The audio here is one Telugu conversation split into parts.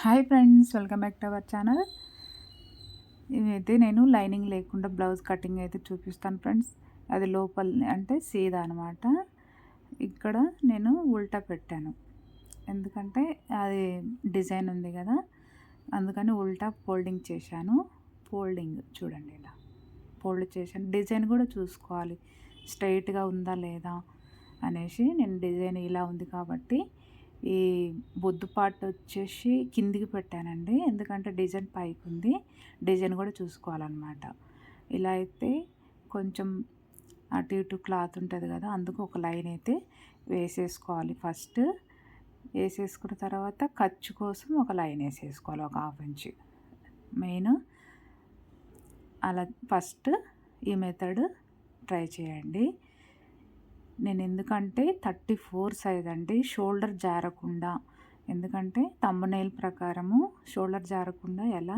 Hi friends welcome back to our channel. ఇదైతే నేను లైనింగ్ లేకుండా బ్లౌజ్ కటింగ్ అయితే చూపిస్తాను ఫ్రెండ్స్. అది లోపల అంటే సీదా అనమాట ఇక్కడ నేను ఉల్టా పెట్టాను. ఎందుకంటే అది డిజైన్ ఉంది కదా అందుకని ఉల్టా ఫోల్డింగ్ చేశాను. ఫోల్డింగ్ చూడండి ఇలా. ఫోల్డ్ చేశాను. డిజైన్ కూడా చూసుకోవాలి. స్ట్రైట్గా ఉందా లేదా అనేసి నేను డిజైన్ ఇలా ఉంది కాబట్టి ఈ బొద్దు పార్ట్ వచ్చేసి కిందికి పెట్టానండి. ఎందుకంటే డిజైన్ పైకి ఉంది. డిజైన్ కూడా చూసుకోవాలన్నమాట. ఇలా అయితే కొంచెం అటు ఇటు క్లాత్ ఉంటుంది కదా అందుకు ఒక లైన్ అయితే వేసేసుకోవాలి ఫస్ట్. వేసేసుకున్న తర్వాత ఖర్చు కోసం ఒక లైన్ వేసేసుకోవాలి ఒక హాఫ్ ఇంచ్. మెయిన్ అలా ఫస్ట్ ఈ మెథడ్ ట్రై చేయండి. నేను ఎందుకంటే థర్టీ ఫోర్ సైజ్ అండి షోల్డర్ జారకుండా. ఎందుకంటే తమ్మునేల్ ప్రకారము షోల్డర్ జారకుండా ఎలా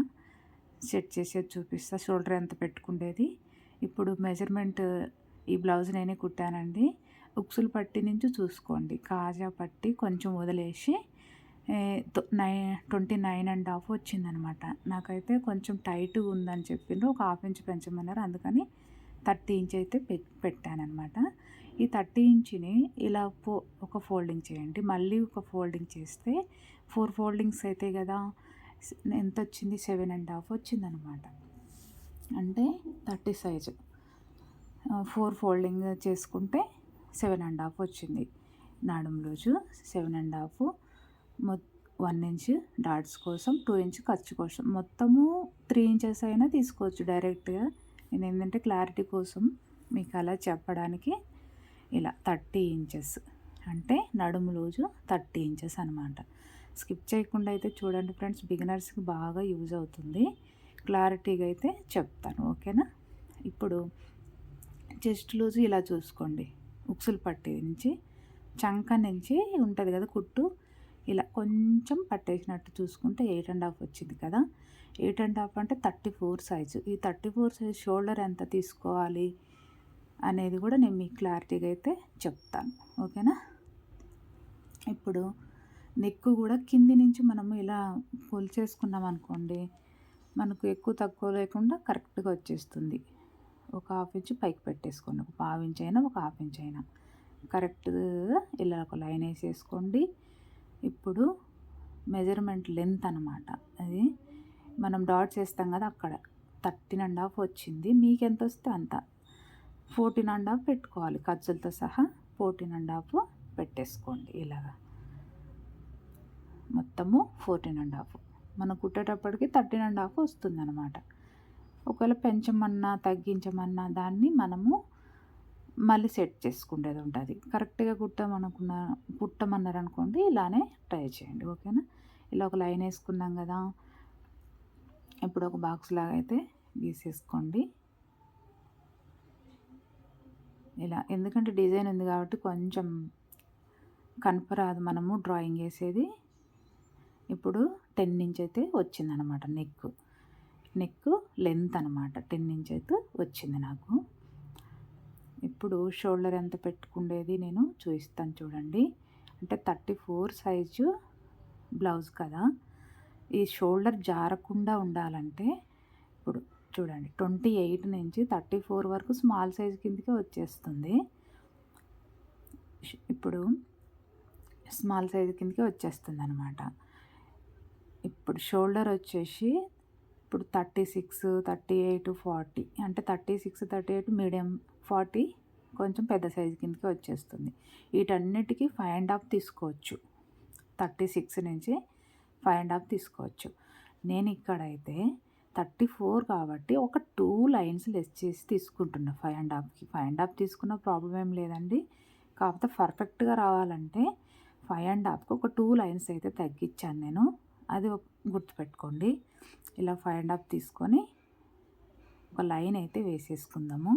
సెట్ చేసేది చూపిస్తా షోల్డర్ ఎంత పెట్టుకుండేది. ఇప్పుడు మెజర్మెంట్ ఈ బ్లౌజ్ నేనే కుట్టానండి. ఉక్సులు పట్టి నుంచి చూసుకోండి. కాజా పట్టి కొంచెం వదిలేసి నై ట్వంటీ నైన్ అండ్ హాఫ్ వచ్చిందనమాట. నాకైతే కొంచెం టైట్గా ఉందని చెప్పిండ్రు ఒక హాఫ్ ఇంచ్ పెంచమన్నారు. అందుకని థర్టీ ఇంచ్ అయితే పెట్టానమాట ఈ థర్టీ ఇంచ్ని ఇలా ఫో ఒక ఫోల్డింగ్ చేయండి. మళ్ళీ ఒక ఫోల్డింగ్ చేస్తే ఫోర్ ఫోల్డింగ్స్ అయితే కదా ఎంత వచ్చింది? సెవెన్ అండ్ హాఫ్ వచ్చిందనమాట. అంటే థర్టీ సైజు. ఫోర్ ఫోల్డింగ్ చేసుకుంటే సెవెన్ అండ్ హాఫ్ వచ్చింది. నాడం రోజు సెవెన్ అండ్ హాఫ్ మొ వన్ ఇంచ్ డాట్స్ కోసం టూ ఇంచ్ ఖర్చు కోసం. మొత్తము త్రీ ఇంచెస్ అయినా తీసుకోవచ్చు డైరెక్ట్గా. నేను ఏంటంటే క్లారిటీ కోసం మీకు అలా చెప్పడానికి ఇలా థర్టీ ఇంచెస్ అంటే నడుము లూజు థర్టీ ఇంచెస్ అనమాట స్కిప్ చేయకుండా అయితే చూడండి ఫ్రెండ్స్ బిగినర్స్కి బాగా యూజ్ అవుతుంది. క్లారిటీగా అయితే చెప్తాను ఓకేనా? ఇప్పుడు చెస్ట్ లూజ్ ఇలా చూసుకోండి. ఉక్సులు పట్టి నుంచి చంక నుంచి ఉంటుంది కదా కుట్టు ఇలా కొంచెం పట్టేసినట్టు చూసుకుంటే ఎయిట్ అండ్ హాఫ్ వచ్చింది కదా. ఎయిట్ అండ్ హాఫ్ అంటే థర్టీ ఫోర్ సైజు. ఈ థర్టీ ఫోర్ సైజ్ షోల్డర్ ఎంత తీసుకోవాలి? అనేది కూడా నేను మీకు క్లారిటీగా అయితే చెప్తాను. ఓకేనా? ఇప్పుడు నెక్ కూడా కింది నుంచి మనము ఇలా చేసుకున్నాం అనుకోండి మనకు ఎక్కువ తక్కువ లేకుండా కరెక్ట్గా వచ్చేస్తుంది. ఒక హాఫ్ ఇంచ్ పైకి పెట్టేసుకోండి. ఒక పావు ఇంచ్ అయినా ఒక హాఫ్ ఇంచ్ అయినా. కరెక్ట్గా ఇలా ఒక లైన్ వేసేసుకోండి. ఇప్పుడు మెజర్మెంట్ లెంత్ అనమాట అది మనం డాట్స్ వేస్తాం కదా అక్కడ. థర్టీన్ అండ్ హాఫ్ వచ్చింది. మీకు ఎంత వస్తే అంత. ఫోర్టీన్ అండ్ హాఫ్ పెట్టుకోవాలి. ఖర్చులతో సహా ఫోర్టీన్ అండ్ హాఫ్ పెట్టేసుకోండి. ఇలాగా మొత్తము ఫోర్టీన్ అండ్ హాఫ్ మనం కుట్టేటప్పటికి థర్టీన్ అండ్ హాఫ్ వస్తుంది అనమాట ఒకవేళ పెంచమన్నా తగ్గించమన్నా దాన్ని మనము మళ్ళీ సెట్ చేసుకునేది ఉంటుంది. కరెక్ట్గా కుట్టమనుకున్న కుట్టమన్నారు అనుకోండి ఇలానే ట్రై చేయండి. ఓకేనా? ఇలా ఒక లైన్ వేసుకున్నాం కదా. ఇప్పుడు ఒక బాక్స్ లాగా అయితే గీసేసుకోండి. ఇలా. ఎందుకంటే డిజైన్ ఉంది కాబట్టి కొంచెం కనపరాదు మనము డ్రాయింగ్ వేసేది. ఇప్పుడు టెన్ ఇంచ్ అయితే వచ్చిందనమాట నెక్ నెక్ లెంత్ అనమాట. టెన్ ఇంచ్ అయితే వచ్చింది నాకు. ఇప్పుడు షోల్డర్ ఎంత పెట్టుకుండేది నేను చూపిస్తాను చూడండి. అంటే థర్టీ ఫోర్ సైజు బ్లౌజ్ కదా. ఈ షోల్డర్ జారకుండా ఉండాలంటే ఇప్పుడు చూడండి ట్వంటీ ఎయిట్ నుంచి థర్టీ ఫోర్ వరకు స్మాల్ సైజ్ కిందకే వచ్చేస్తుంది. ఇప్పుడు స్మాల్ సైజ్ కిందకి వచ్చేస్తుంది అనమాట ఇప్పుడు షోల్డర్ వచ్చేసి ఇప్పుడు thirty six thirty eight forty అంటే thirty six thirty eight medium forty కొంచెం పెద్ద సైజు కిందకి వచ్చేస్తుంది. వీటన్నిటికీ ఫైవ్ అండ్ హాఫ్ తీసుకోవచ్చు. థర్టీ సిక్స్ నుంచి ఫైవ్ అండ్ హాఫ్ తీసుకోవచ్చు. నేను ఇక్కడైతే థర్టీ ఫోర్ కాబట్టి ఒక టూ లైన్స్ లెస్ చేసి తీసుకుంటున్నా. ఫైవ్ అండ్ హాఫ్కి ఫైవ్ అండ్ హాఫ్ తీసుకున్న ప్రాబ్లం ఏం లేదండి. కాకపోతే పర్ఫెక్ట్గా రావాలంటే ఫైవ్ అండ్ హాఫ్కి ఒక టూ లైన్స్ అయితే తగ్గించాను నేను. అది గుర్తుపెట్టుకోండి. ఇలా ఫైవ్ అండ్ హాఫ్ తీసుకొని ఒక లైన్ అయితే వేసేసుకుందాము.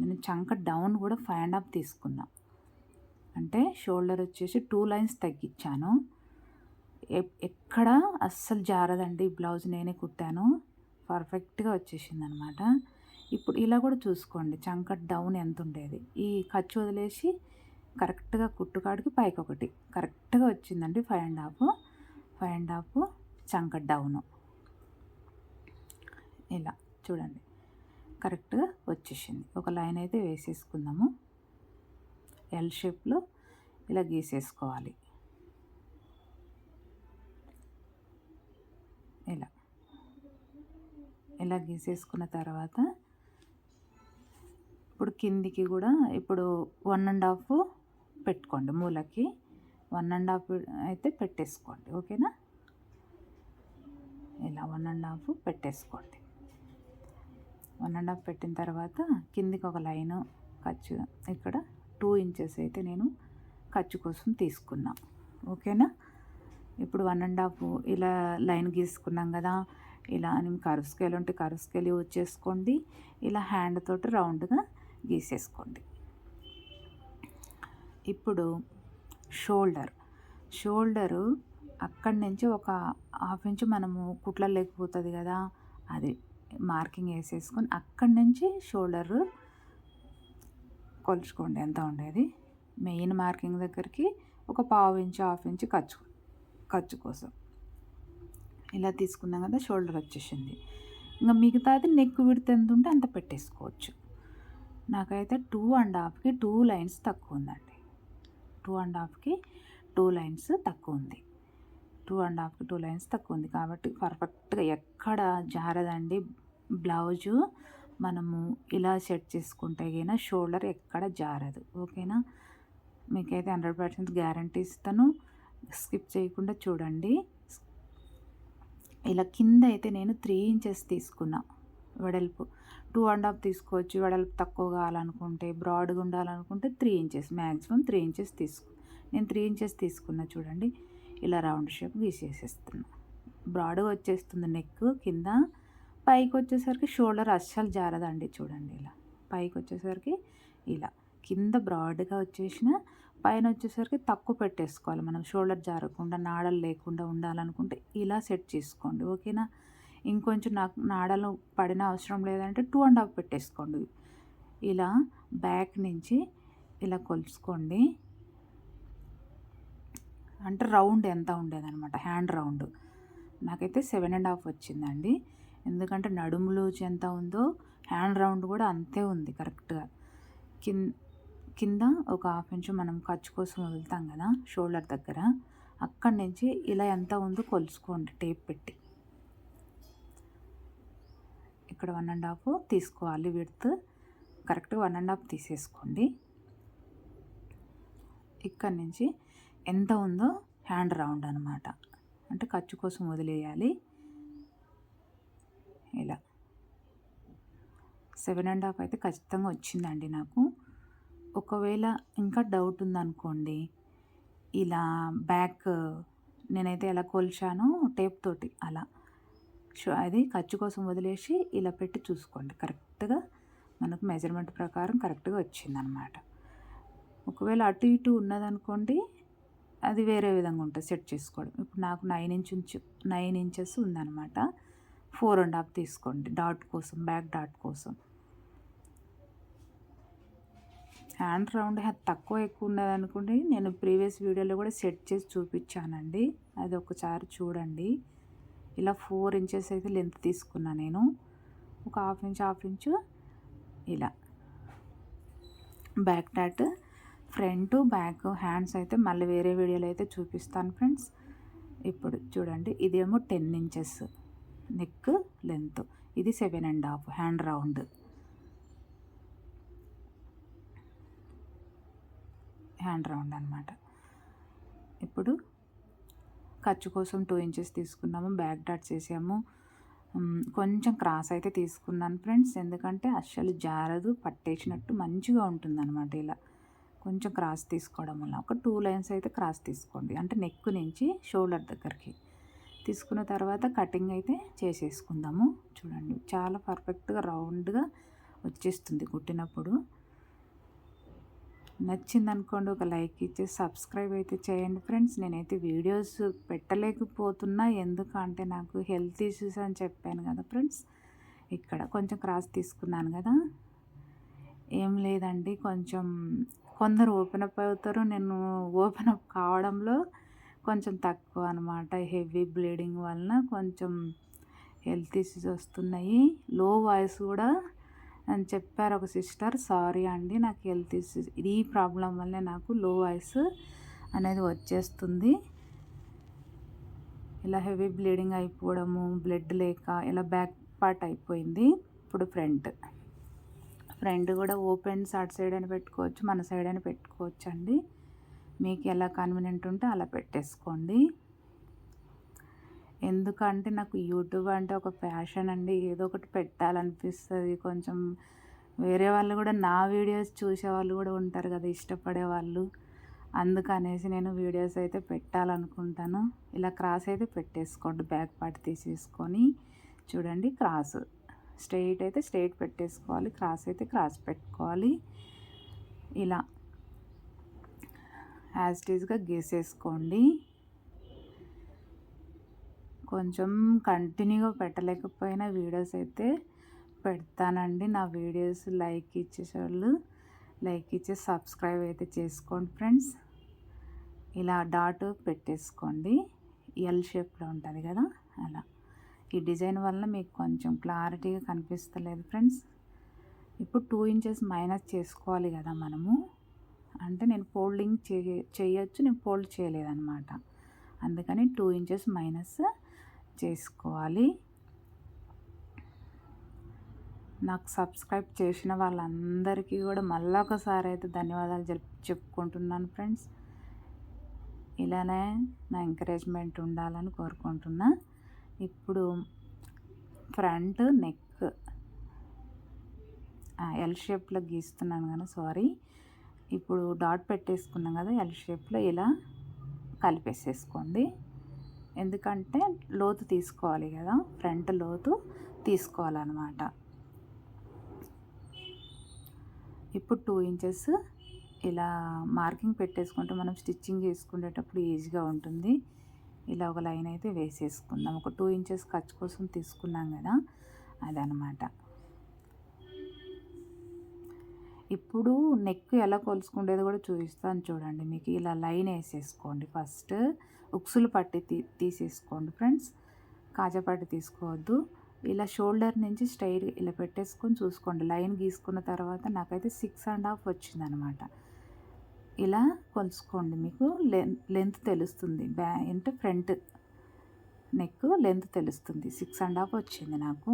నేను చంక డౌన్ కూడా ఫైవ్ అండ్ హాఫ్ తీసుకున్నా. అంటే షోల్డర్ వచ్చేసి టూ లైన్స్ తగ్గించాను. ఎక్కడ అస్సలు జారదండి బ్లౌజ్ నేనే కుట్టాను. పర్ఫెక్ట్గా వచ్చేసింది అనమాట ఇప్పుడు ఇలా కూడా చూసుకోండి. చంకట్ డౌన్ ఎంత ఉండేది. ఈ ఖర్చు వదిలేసి కరెక్ట్గా కుట్టుకాడికి పైకి ఒకటి. కరెక్ట్గా వచ్చిందండి five and half. Five and half చంకట్ down. ఇలా చూడండి. కరెక్ట్గా వచ్చేసింది. ఒక లైన్ అయితే వేసేసుకుందాము. ఎల్ షేప్లో ఇలా గీసేసుకోవాలి. ఇలా. ఇలా గీసేసుకున్న తర్వాత ఇప్పుడు కిందికి కూడా ఇప్పుడు వన్ అండ్ హాఫ్ పెట్టుకోండి మూలకి. వన్ అండ్ హాఫ్ అయితే పెట్టేసుకోండి. ఓకేనా? ఇలా వన్ అండ్ హాఫ్ పెట్టేసుకోండి. వన్ అండ్ హాఫ్ పెట్టిన తర్వాత కిందికి ఒక లైను ఖర్చు ఇక్కడ టూ ఇంచెస్ అయితే నేను ఖర్చు కోసం తీసుకున్నా. ఓకేనా? ఇప్పుడు వన్ అండ్ హాఫ్ ఇలా లైన్ గీసుకున్నాం కదా ఇలా నేను కరువు స్కేల్ ఉంటే కరువు స్కేల్ యూజ్ చేసుకోండి. ఇలా హ్యాండ్ తోటి రౌండ్గా గీసేసుకోండి. ఇప్పుడు షోల్డర్. షోల్డరు అక్కడి నుంచి ఒక హాఫ్ ఇంచు మనము కుట్ల లేకపోతుంది కదా అది మార్కింగ్ వేసేసుకొని అక్కడి నుంచి షోల్డర్ కొలుచుకోండి. ఎంత ఉండేది? మెయిన్ మార్కింగ్ దగ్గరికి ఒక పావు ఇంచు హాఫ్ ఇంచు ఖర్చు ఖర్చు కోసం. ఇలా తీసుకున్నాం కదా షోల్డర్ వచ్చేసింది. ఇంకా మిగతాది నెక్ విడత ఎంత ఉంటే అంత పెట్టేసుకోవచ్చు. నాకైతే టూ అండ్ హాఫ్కి టూ లైన్స్ తక్కువ ఉందండి. టూ అండ్ హాఫ్కి టూ లైన్స్ తక్కువ ఉంది. టూ అండ్ హాఫ్కి టూ లైన్స్ తక్కువ ఉంది కాబట్టి పర్ఫెక్ట్గా ఎక్కడ జారదండి. బ్లౌజు మనము ఇలా సెట్ చేసుకుంటే గిన షోల్డర్ ఎక్కడ జారదు. ఓకేనా? మీకైతే హండ్రెడ్ పర్సెంట్ గ్యారంటీ ఇస్తాను. స్కిప్ చేయకుండా చూడండి. ఇలా కింద అయితే నేను త్రీ ఇంచెస్ తీసుకున్నా వెడల్పు. టూ అండ్ హాఫ్ తీసుకోవచ్చు. వెడల్పు తక్కువ కావాలనుకుంటే బ్రాడ్గా ఉండాలనుకుంటే three inches maximum three inches తీసుకు. నేను త్రీ ఇంచెస్ తీసుకున్నా చూడండి. ఇలా రౌండ్ షేప్ గీసేసేస్తున్నా. బ్రాడ్గా వచ్చేస్తుంది నెక్ కింద. పైకి వచ్చేసరికి షోల్డర్ అస్సలు జారదండి చూడండి ఇలా. పైకి వచ్చేసరికి ఇలా. కింద బ్రాడ్గా వచ్చేసిన పైన వచ్చేసరికి తక్కువ పెట్టేసుకోవాలి మనం. షోల్డర్ జారకుండా నాడలు లేకుండా ఉండాలనుకుంటే ఇలా సెట్ చేసుకోండి. ఓకేనా? ఇంకొంచెం నాకు నాడలు పడిన అవసరం లేదంటే టూ అండ్ హాఫ్ పెట్టేసుకోండి. ఇలా బ్యాక్ నుంచి ఇలా కొలుచుకోండి. అంటే రౌండ్ ఎంత ఉండేదన్నమాట. Hand round. నాకైతే సెవెన్ అండ్ హాఫ్ వచ్చిందండి. ఎందుకంటే నడుము లూజ్ ఎంత ఉందో హ్యాండ్ రౌండ్ కూడా అంతే ఉంది కరెక్ట్గా. కింద కింద ఒక హాఫ్ ఇంచ్ మనం ఖర్చు కోసం వదులుతాం కదా షోల్డర్ దగ్గర. అక్కడి నుంచి ఇలా ఎంత ఉందో కొలుసుకోండి టేప్ పెట్టి. ఇక్కడ వన్ అండ్ హాఫ్ తీసుకోవాలి విడుతు. కరెక్ట్గా వన్ అండ్ హాఫ్ తీసేసుకోండి. ఇక్కడి నుంచి ఎంత ఉందో హ్యాండ్ రౌండ్ అనమాట అంటే ఖర్చు కోసం వదిలేయాలి. ఇలా. సెవెన్ అండ్ హాఫ్ అయితే ఖచ్చితంగా వచ్చిందండి నాకు. ఒకవేళ ఇంకా డౌట్ ఉందనుకోండి ఇలా బ్యాక్ నేనైతే ఎలా కొలిచానో టేప్ తోటి అలా. షో అది ఖర్చు కోసం వదిలేసి ఇలా పెట్టి చూసుకోండి. కరెక్ట్గా మనకు మెజర్మెంట్ ప్రకారం కరెక్ట్గా వచ్చిందనమాట. ఒకవేళ అటు ఇటు ఉన్నదనుకోండి అది వేరే విధంగా ఉంటుంది సెట్ చేసుకోవడం. ఇప్పుడు నాకు నైన్ ఇంచ్ నైన్ ఇంచెస్ ఉందనమాట. ఫోర్ అండ్ హాఫ్ తీసుకోండి. డాట్ కోసం బ్యాక్ డాట్ కోసం. హ్యాండ్ రౌండ్ తక్కువ ఎక్కువ ఉన్నది అనుకుంటే నేను ప్రీవియస్ వీడియోలో కూడా సెట్ చేసి చూపించానండి. అది ఒకసారి చూడండి. ఇలా ఫోర్ ఇంచెస్ అయితే లెంత్ తీసుకున్నా నేను. ఒక హాఫ్ ఇంచ్ హాఫ్ ఇంచు ఇలా. Back dot front back hands అయితే మళ్ళీ వేరే వీడియోలో అయితే చూపిస్తాను ఫ్రెండ్స్ ఇప్పుడు చూడండి ఇదేమో టెన్ ఇంచెస్ నెక్ లెంత్ ఇది seven and half hand round hand round అనమాట ఇప్పుడు ఖర్చు కోసం టూ ఇంచెస్ తీసుకున్నాము బ్యాక్ డాట్స్ వేసాము. కొంచెం క్రాస్ అయితే తీసుకున్నాను ఫ్రెండ్స్. ఎందుకంటే అస్సలు జారదు పట్టేసినట్టు మంచిగా ఉంటుంది అనమాట ఇలా. కొంచెం క్రాస్ తీసుకోవడం వల్ల. ఒక టూ లైన్స్ అయితే క్రాస్ తీసుకోండి. అంటే నెక్ నుంచి షోల్డర్ దగ్గరికి. తీసుకున్న తర్వాత కటింగ్ అయితే చేసేసుకుందాము. చూడండి చాలా పర్ఫెక్ట్గా రౌండ్గా వచ్చేస్తుంది కుట్టినప్పుడు. నచ్చింది అనుకోండి ఒక లైక్ ఇచ్చి సబ్స్క్రైబ్ అయితే చేయండి ఫ్రెండ్స్. నేనైతే వీడియోస్ పెట్టలేకపోతున్నా. ఎందుకంటే నాకు హెల్త్ ఇష్యూస్ అని చెప్పాను కదా ఫ్రెండ్స్. ఇక్కడ కొంచెం క్రాస్ తీసుకున్నాను కదా. ఏం లేదండి. కొంచెం కొందరు ఓపెన్ అప్ అవుతారు. నేను ఓపెన్ అప్ కావడంలో కొంచెం తక్కువ అనమాట హెవీ బ్లీడింగ్ వలన కొంచెం హెల్త్ ఇష్యూస్ వస్తున్నాయి. లో వాయిస్ కూడా అని చెప్పారు ఒక సిస్టర్. సారీ అండి నాకు హెల్త్ ఇష్యూస్ ఈ ప్రాబ్లం వల్లే నాకు లో వాయిస్ అనేది వచ్చేస్తుంది. ఇలా హెవీ బ్లీడింగ్ అయిపోవడము బ్లడ్ లేక ఇలా బ్యాక్ పార్ట్ అయిపోయింది. ఇప్పుడు ఫ్రంట్. ఫ్రంట్ కూడా ఓపెన్ అటు సైడ్ అని పెట్టుకోవచ్చు మన సైడ్ అని పెట్టుకోవచ్చు అండి మీకు ఎలా కన్వీనియంట్ ఉంటే అలా పెట్టేసుకోండి. ఎందుకంటే నాకు యూట్యూబ్ అంటే ఒక ప్యాషన్ అండి. ఏదో ఒకటి పెట్టాలనిపిస్తుంది. కొంచెం వేరే వాళ్ళు కూడా నా వీడియోస్ చూసే వాళ్ళు కూడా ఉంటారు కదా ఇష్టపడే వాళ్ళు. అందుకనేసి నేను వీడియోస్ అయితే పెట్టాలనుకుంటాను. ఇలా క్రాస్ అయితే పెట్టేసుకోండి. బ్యాక్ పార్ట్ తీసేసుకొని చూడండి క్రాస్. స్ట్రైట్ అయితే స్ట్రైట్ పెట్టేసుకోవాలి. క్రాస్ అయితే క్రాస్ పెట్టుకోవాలి. ఇలా యాజ్ ఇట్ టీజ్గా గీసేసుకోండి. కొంచెం కంటిన్యూగా పెట్టలేకపోయినా వీడియోస్ అయితే పెడతానండి. నా వీడియోస్ లైక్ ఇచ్చేసేవాళ్ళు లైక్ ఇచ్చి సబ్స్క్రైబ్ అయితే చేసుకోండి ఫ్రెండ్స్. ఇలా డాట్ పెట్టేసుకోండి. ఎల్ షేప్లో ఉంటుంది కదా అలా. ఈ డిజైన్ వల్ల మీకు కొంచెం క్లారిటీగా కనిపిస్తలేదు ఫ్రెండ్స్. ఇప్పుడు టూ ఇంచెస్ మైనస్ చేసుకోవాలి కదా మనము. అంటే నేను ఫోల్డింగ్ చే చేయొచ్చు నేను ఫోల్డ్ చేయలేదన్నమాట. అందుకని టూ ఇంచెస్ మైనస్ చేసుకోవాలి. నాకు సబ్స్క్రైబ్ చేసిన వాళ్ళందరికీ కూడా మళ్ళీ ఒకసారి అయితే ధన్యవాదాలు చెప్పుకుంటున్నాను ఫ్రెండ్స్. ఇలానే నా ఎంకరేజ్మెంట్ ఉండాలని కోరుకుంటున్నా. ఇప్పుడు ఫ్రంట్ నెక్ ఎల్ షేప్లో గీస్తున్నాను కానీ సారీ. ఇప్పుడు డాట్ పెట్టేసుకున్నాం కదా ఎల్ షేప్లో ఇలా కలిపేసేసుకోండి. ఎందుకంటే లోతు తీసుకోవాలి కదా ఫ్రంట్ లోతు తీసుకోవాలన్నమాట. ఇప్పుడు టూ ఇంచెస్ ఇలా మార్కింగ్ పెట్టేసుకుంటే మనం స్టిచ్చింగ్ చేసుకునేటప్పుడు ఈజీగా ఉంటుంది. ఇలా ఒక లైన్ అయితే వేసేసుకుందాం. ఒక టూ ఇంచెస్ ఖర్చు కోసం తీసుకున్నాం కదా అదనమాట ఇప్పుడు నెక్ ఎలా కొలుసుకుండేది కూడా చూపిస్తాను చూడండి. మీకు ఇలా లైన్ వేసేసుకోండి ఫస్ట్. ఉక్సులు పట్టి తీ తీసేసుకోండి ఫ్రెండ్స్. కాజా పట్టి తీసుకోవద్దు. ఇలా షోల్డర్ నుంచి స్ట్రైట్ ఇలా పెట్టేసుకొని చూసుకోండి. లైన్ గీసుకున్న తర్వాత నాకైతే సిక్స్ అండ్ హాఫ్ వచ్చిందనమాట. ఇలా కొలుసుకోండి మీకు. లెంత్ తెలుస్తుంది. బ్యా అంటే ఫ్రంట్ నెక్ లెంత్ తెలుస్తుంది. సిక్స్ అండ్ హాఫ్ వచ్చింది నాకు.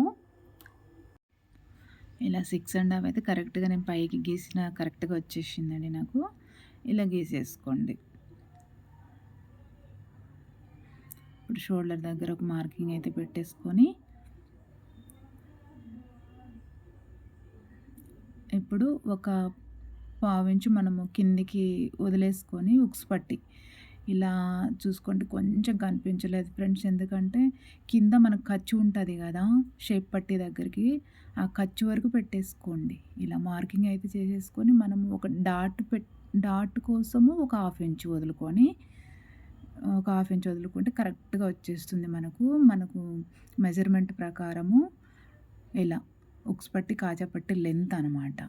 ఇలా సిక్స్ అండ్ హాఫ్ అయితే కరెక్ట్గా నేను పైకి గీసిన కరెక్ట్గా వచ్చేసిందండి నాకు. ఇలా గీసేసుకోండి. ఇప్పుడు షోల్డర్ దగ్గర ఒక మార్కింగ్ అయితే పెట్టేసుకొని ఇప్పుడు ఒక పావించి మనము కిందికి వదిలేసుకొని ఉక్స్ పట్టి ఇలా చూసుకోండి కొంచెం కనిపించలేదు ఫ్రెండ్స్. ఎందుకంటే కింద మనకు ఖర్చు ఉంటుంది కదా షేప్ పట్టి దగ్గరికి ఆ ఖర్చు వరకు పెట్టేసుకోండి. ఇలా మార్కింగ్ అయితే చేసేసుకొని మనము ఒక డాట్ పెట్ డాట్ కోసము ఒక హాఫ్ ఇంచ్ వదులుకొని ఒక హాఫ్ ఇంచ్ వదులుకుంటే కరెక్ట్గా వచ్చేస్తుంది మనకు. మనకు మెజర్మెంట్ ప్రకారము ఇలా ఉక్స్ పట్టి కాజా పట్టి లెంత్ అనమాట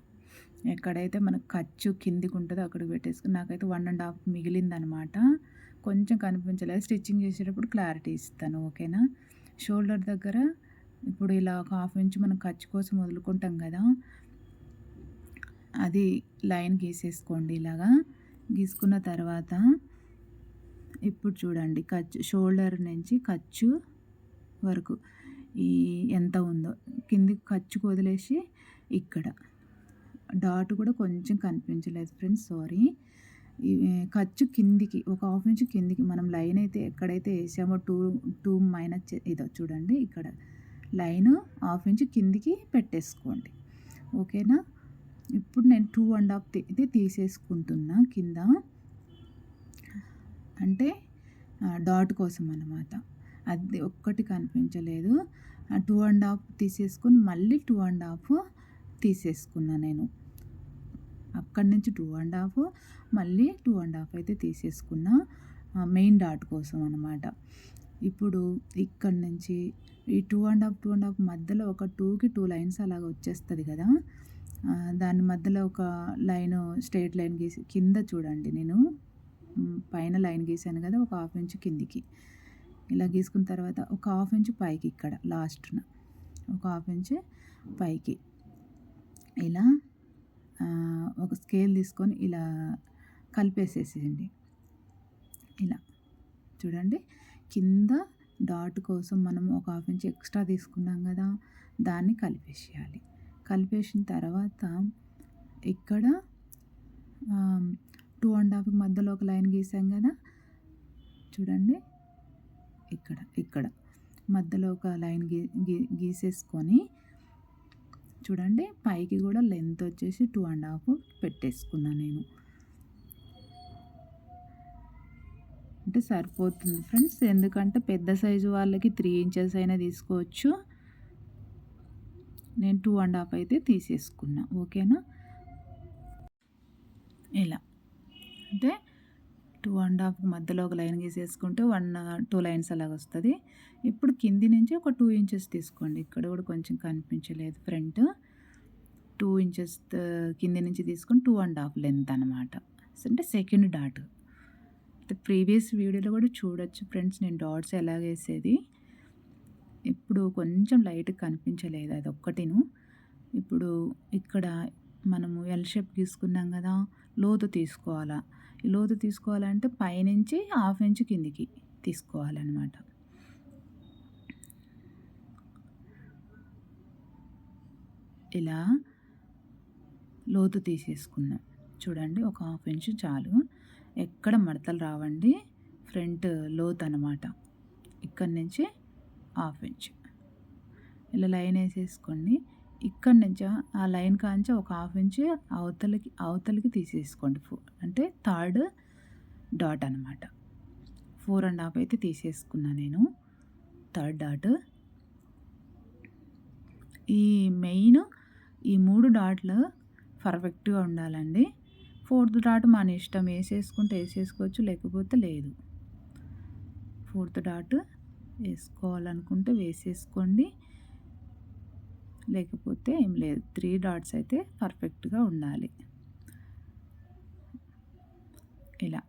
ఎక్కడైతే మనకు ఖర్చు కిందికి ఉంటుందో అక్కడికి పెట్టేసుకుని నాకైతే వన్ అండ్ హాఫ్ మిగిలిందనమాట కొంచెం కనిపించలేదు. స్టిచ్చింగ్ చేసేటప్పుడు క్లారిటీ ఇస్తాను ఓకేనా? షోల్డర్ దగ్గర ఇప్పుడు ఇలా ఒక హాఫ్ ఇంచ్ మనం ఖర్చు కోసం వదులుకుంటాం కదా. అది లైన్ గీసేసుకోండి ఇలాగా. గీసుకున్న తర్వాత ఇప్పుడు చూడండి ఖర్చు షోల్డర్ నుంచి ఖర్చు వరకు ఈ ఎంత ఉందో. కిందికి ఖర్చుకు వదిలేసి ఇక్కడ. డాట్ కూడా కొంచెం కనిపించలేదు ఫ్రెండ్స్ సారీ. ఖర్చు కిందికి ఒక హాఫ్ ఇంచ్ కిందికి మనం లైన్ అయితే ఎక్కడైతే వేసామో టూ టూ మైనస్ ఇదో చూడండి ఇక్కడ. లైన్ హాఫ్ ఇంచ్ కిందికి పెట్టేసుకోండి. ఓకేనా? ఇప్పుడు నేను టూ అండ్ హాఫ్ ఇది తీసేసుకుంటున్నా కింద. అంటే డాట్ కోసం అనమాట అది ఒక్కటి కనిపించలేదు. టూ అండ్ హాఫ్ తీసేసుకొని మళ్ళీ టూ అండ్ హాఫ్ తీసేసుకున్నా నేను. అక్కడి నుంచి టూ అండ్ హాఫ్ మళ్ళీ టూ అండ్ హాఫ్ అయితే తీసేసుకున్నా మెయిన్ డాట్ కోసం అనమాట ఇప్పుడు ఇక్కడ నుంచి ఈ two and half two and half మధ్యలో ఒక టూకి టూ లైన్స్ అలాగ వచ్చేస్తుంది కదా. దాని మధ్యలో ఒక లైన్ స్ట్రైట్ లైన్ గీసి కింద చూడండి నేను. పైన లైన్ గీసాను కదా ఒక హాఫ్ ఇంచ్ కిందికి. ఇలా గీసుకున్న తర్వాత ఒక హాఫ్ ఇంచ్ పైకి ఇక్కడ లాస్ట్న. ఒక హాఫ్ ఇంచ్ పైకి. ఇలా ఒక స్కేల్ తీసుకొని ఇలా కలిపేసేసేయండి. ఇలా. చూడండి కింద డాట్ కోసం మనం ఒక హాఫ్ ఇంచ్ ఎక్స్ట్రా తీసుకున్నాం కదా దాన్ని కలిపేసేయాలి. కలిపేసిన తర్వాత ఇక్కడ టూ అండ్ హాఫ్కి మధ్యలో ఒక లైన్ గీసాం కదా. చూడండి. ఇక్కడ ఇక్కడ. మధ్యలో ఒక లైన్ గీ గీ- గీసేసుకొని చూడండి. పైకి కూడా లెంత్ వచ్చేసి టూ అండ్ హాఫ్ పెట్టేసుకున్నా నేను. అంటే సరిపోతుంది ఫ్రెండ్స్. ఎందుకంటే పెద్ద సైజు వాళ్ళకి త్రీ ఇంచెస్ అయినా తీసుకోవచ్చు. నేను టూ అండ్ హాఫ్ అయితే తీసేసుకున్నా. ఓకేనా? ఇలా. అంటే టూ అండ్ హాఫ్ మధ్యలో ఒక లైన్ గీసేసుకుంటే వన్ టూ లైన్స్ అలాగ వస్తుంది. ఇప్పుడు కింది నుంచి ఒక టూ ఇంచెస్ తీసుకోండి. ఇక్కడ కూడా కొంచెం కనిపించలేదు ఫ్రంట్ టూ ఇంచెస్ కింది నుంచి తీసుకొని టూ అండ్ హాఫ్ లెంత్ అనమాట అంటే సెకండ్ డాట్ ప్రీవియస్ వీడియోలో కూడా చూడొచ్చు ఫ్రెండ్స్ నేను డాట్స్ ఎలా వేసేది ఇప్పుడు కొంచెం లైట్ కనిపించలేదు అది ఒక్కటిను. ఇప్పుడు ఇక్కడ మనము ఎల్ షేప్ తీసుకున్నాం కదా లోతు తీసుకోవాలా. లోతు తీసుకోవాలంటే పైనుంచి హాఫ్ ఇంచ్ కిందికి తీసుకోవాలన్నమాట. ఇలా లోతు తీసేసుకుందాం. చూడండి ఒక హాఫ్ ఇంచ్ చాలు. ఎక్కడ మడతలు రావండి ఫ్రంట్ లోత్ అనమాట ఇక్కడి నుంచి హాఫ్ ఇంచ్. ఇలా లైన్ వేసేసుకోండి. ఇక్కడి నుంచి ఆ లైన్ కాంచి ఒక హాఫ్ ఇంచ్ అవతలకి అవతలకి తీసేసుకోండి ఫో అంటే థర్డ్ డాట్ అనమాట ఫోర్ అండ్ హాఫ్ అయితే తీసేసుకున్నా నేను. Third dot. ఈ మెయిన్ ఈ మూడు డాట్లు పర్ఫెక్ట్గా ఉండాలండి. ఫోర్త్ డాట్ మన ఇష్టం వేసేసుకుంటే వేసేసుకోవచ్చు లేకపోతే లేదు. ఫోర్త్ డాట్ వేసుకోవాలనుకుంటే వేసేసుకోండి. లేకపోతే ఏం లేదు. త్రీ డాట్స్ అయితే పర్ఫెక్ట్గా ఉండాలి. ఇలా.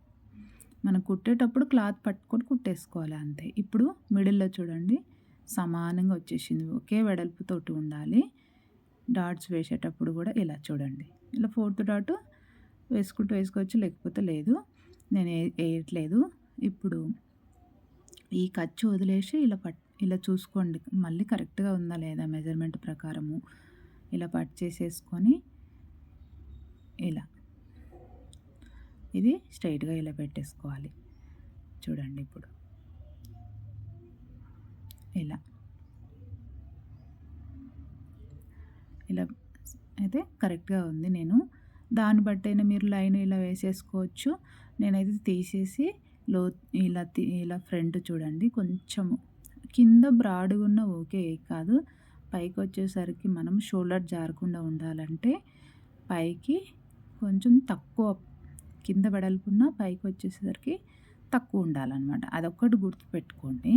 మనం కుట్టేటప్పుడు క్లాత్ పట్టుకొని కుట్టేసుకోవాలి అంతే. ఇప్పుడు మిడిల్లో చూడండి సమానంగా వచ్చేసింది. ఒకే వెడల్పుతోటి ఉండాలి. డాట్స్ వేసేటప్పుడు కూడా ఇలా చూడండి. ఇలా ఫోర్త్ డాట్ వేసుకుంటూ వేసుకోవచ్చు లేకపోతే లేదు. నేను వేయట్లేదు. ఇప్పుడు ఈ ఖర్చు వదిలేసి ఇలా పట్ ఇలా చూసుకోండి. మళ్ళీ కరెక్ట్గా ఉందా లేదా మెజర్మెంట్ ప్రకారము ఇలా పట్ చేసేసుకొని ఇలా. ఇది స్ట్రైట్గా ఇలా పెట్టేసుకోవాలి. చూడండి ఇప్పుడు. ఇలా. ఇలా అయితే కరెక్ట్గా ఉంది. నేను దాన్ని బట్టైనా మీరు లైన్ ఇలా వేసేసుకోవచ్చు. నేనైతే తీసేసి లో ఇలా ఇలా ఫ్రంట్ చూడండి. కొంచెము కింద బ్రాడ్గా ఉన్న ఓకే కాదు. పైకి వచ్చేసరికి మనం షోల్డర్ జారకుండా ఉండాలంటే పైకి కొంచెం తక్కువ కింద వెడల్పున్న పైకి వచ్చేసరికి తక్కువ ఉండాలన్నమాట. అదొక్కటి గుర్తుపెట్టుకోండి.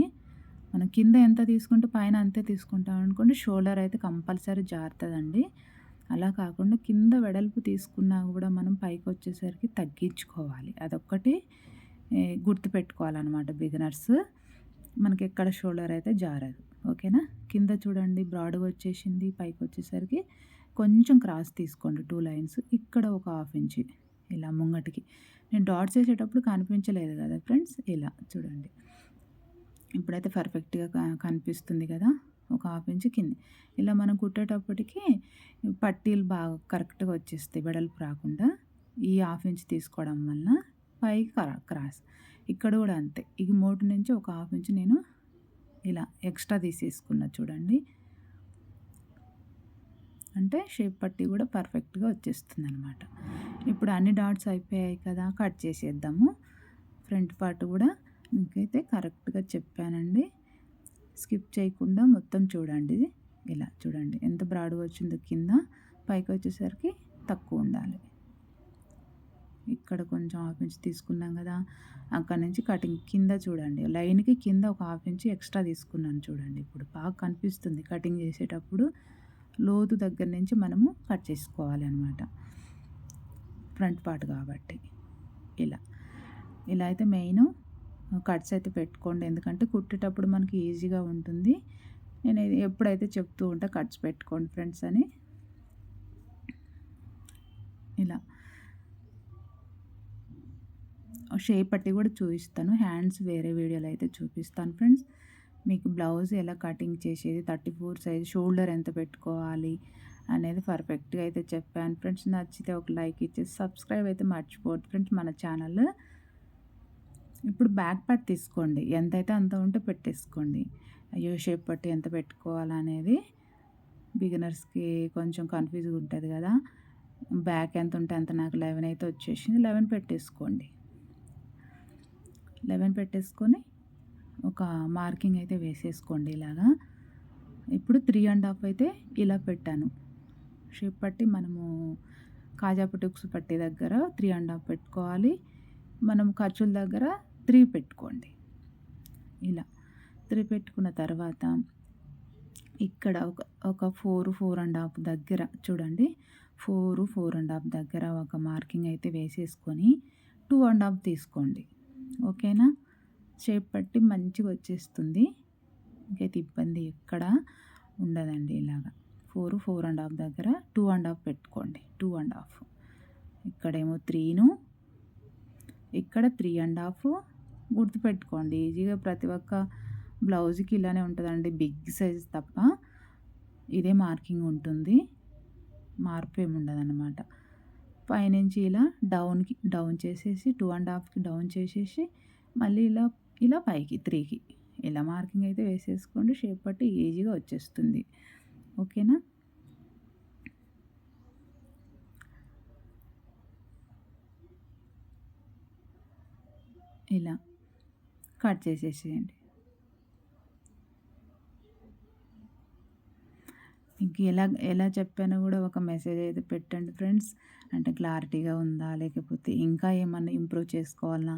మనం కింద ఎంత తీసుకుంటే పైన అంతే తీసుకుంటాం అనుకోండి షోల్డర్ అయితే కంపల్సరీ జారుతుందండి. అలా కాకుండా కింద వెడల్పు తీసుకున్నా కూడా మనం పైకి వచ్చేసరికి తగ్గించుకోవాలి. అదొక్కటి గుర్తుపెట్టుకోవాలన్నమాట బిగినర్స్. మనకి ఎక్కడ షోల్డర్ అయితే జారదు. ఓకేనా? కింద చూడండి బ్రాడ్గా వచ్చేసింది పైకి వచ్చేసరికి కొంచెం క్రాస్ తీసుకోండి టూ లైన్స్. ఇక్కడ ఒక హాఫ్ ఇంచ్ ఇలా ముంగటికి. నేను డాట్స్ వేసేటప్పుడు కనిపించలేదు కదా ఫ్రెండ్స్? ఇలా చూడండి. ఇప్పుడైతే పర్ఫెక్ట్గా కనిపిస్తుంది కదా? ఒక హాఫ్ ఇంచ్ కింద. ఇలా మనం కుట్టేటప్పటికి పట్టీలు బాగా కరెక్ట్గా వచ్చేస్తాయి వెడల్పు రాకుండా. ఈ హాఫ్ ఇంచ్ తీసుకోవడం వలన పైకి క్రాస్. ఇక్కడ కూడా అంతే. ఈ మోటు నుంచి ఒక హాఫ్ ఇంచ్ నేను ఇలా ఎక్స్ట్రా తీసేసుకున్నా చూడండి. అంటే షేప్ పట్టి కూడా పర్ఫెక్ట్గా వచ్చేస్తుంది అనమాట ఇప్పుడు అన్ని డాట్స్ అయిపోయాయి కదా కట్ చేసేద్దాము. ఫ్రంట్ పార్ట్ కూడా మీకైతే కరెక్ట్గా చెప్పానండి. స్కిప్ చేయకుండా మొత్తం చూడండి. ఇలా చూడండి ఎంత బ్రాడ్గా వచ్చిందో కింద పైకి వచ్చేసరికి తక్కువ ఉండాలి. ఇక్కడ కొంచెం హాఫ్ ఇంచ్ తీసుకున్నాం కదా అక్కడ నుంచి కటింగ్ కింద చూడండి. లైన్కి కింద ఒక హాఫ్ ఇంచ్ ఎక్స్ట్రా తీసుకున్నాను చూడండి. ఇప్పుడు బాగా కనిపిస్తుంది కటింగ్ చేసేటప్పుడు. లోతు దగ్గర నుంచి మనము కట్ చేసుకోవాలన్నమాట. ఫ్రంట్ పార్ట్ కాబట్టి. ఇలా. ఇలా అయితే మెయిన్ కట్స్ అయితే పెట్టుకోండి. ఎందుకంటే కుట్టేటప్పుడు మనకి ఈజీగా ఉంటుంది. నేను ఎప్పుడైతే చెప్తూ ఉంటా కట్స్ పెట్టుకోండి ఫ్రెండ్స్ అని. ఇలా. షేప్ పట్టి కూడా చూపిస్తాను. హ్యాండ్స్ వేరే వీడియోలో అయితే చూపిస్తాను ఫ్రెండ్స్. మీకు బ్లౌజ్ ఎలా కటింగ్ చేసేది థర్టీ ఫోర్ సైజ్ షోల్డర్ ఎంత పెట్టుకోవాలి అనేది పర్ఫెక్ట్గా అయితే చెప్పాను ఫ్రెండ్స్. నచ్చితే ఒక లైక్ ఇచ్చేసి సబ్స్క్రైబ్ అయితే మర్చిపోద్దు ఫ్రెండ్స్ మన ఛానల్. ఇప్పుడు బ్యాక్ పార్ట్ తీసుకోండి. ఎంతైతే అంత ఉంటే పెట్టేసుకోండి. అయ్యో షేప్ పట్టి ఎంత పెట్టుకోవాలనేది బిగినర్స్కి కొంచెం కన్ఫ్యూజ్గా ఉంటుంది కదా. బ్యాక్ ఎంత ఉంటే అంత నాకు లెవెన్ అయితే వచ్చేసింది. లెవెన్ పెట్టేసుకోండి. లెవెన్ పెట్టేసుకొని ఒక మార్కింగ్ అయితే వేసేసుకోండి ఇలాగా. ఇప్పుడు త్రీ అండ్ హాఫ్ అయితే ఇలా పెట్టాను. షేప్ పట్టి మనము కాజా పట్టే దగ్గర త్రీ అండ్ హాఫ్ పెట్టుకోవాలి. మనం ఖర్చుల దగ్గర త్రీ పెట్టుకోండి. ఇలా త్రీ పెట్టుకున్న తర్వాత ఇక్కడ ఒక ఒక ఫోర్ ఫోర్ అండ్ హాఫ్ దగ్గర చూడండి. ఫోర్ ఫోర్ అండ్ హాఫ్ దగ్గర ఒక మార్కింగ్ అయితే వేసేసుకొని టూ అండ్ హాఫ్ తీసుకోండి. ఓకేనా? షేప్ పట్టి మంచిగా వచ్చేస్తుంది. ఇంకైతే ఇబ్బంది ఎక్కడ ఉండదండి ఇలాగా. ఫోర్ ఫోర్ అండ్ హాఫ్ దగ్గర టూ అండ్ హాఫ్ పెట్టుకోండి. Two and half. ఇక్కడేమో త్రీను. ఇక్కడ త్రీ అండ్ హాఫ్ గుర్తుపెట్టుకోండి. ఈజీగా ప్రతి ఒక్క బ్లౌజ్కి ఇలానే ఉంటుందండి. బిగ్ సైజ్ తప్ప. ఇదే మార్కింగ్ ఉంటుంది. మార్పు ఏమి ఉండదు పైనుంచి ఇలా డౌన్కి డౌన్ చేసేసి టూ అండ్ హాఫ్కి డౌన్ చేసేసి మళ్ళీ ఇలా ఇలా పైకి త్రీకి. ఇలా మార్కింగ్ అయితే వేసేసుకోండి. షేప్ పట్టి ఈజీగా వచ్చేస్తుంది. ఓకేనా? ఇలా కట్ చేసేసేయండి. మీకు ఎలా ఎలా చెప్పానో కూడా ఒక మెసేజ్ అయితే పెట్టండి ఫ్రెండ్స్. అంటే క్లారిటీగా ఉందా? లేకపోతే ఇంకా ఏమన్నా ఇంప్రూవ్ చేసుకోవాలన్నా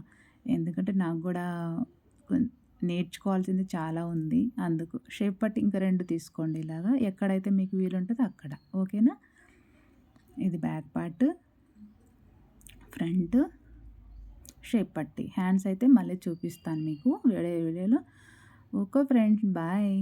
ఎందుకంటే నాకు కూడా నేర్చుకోవాల్సింది చాలా ఉంది. అందుకు షేప్ పట్టి ఇంకా రెండు తీసుకోండి ఇలాగా. ఎక్కడైతే మీకు వీలుంటుందో అక్కడ. ఓకేనా? ఇది బ్యాక్ పార్ట్. ఫ్రంట్. షేప్ పట్టి హ్యాండ్స్ అయితే మళ్ళీ చూపిస్తాను మీకు వీడియో వీడియోలో. Okay friends bye.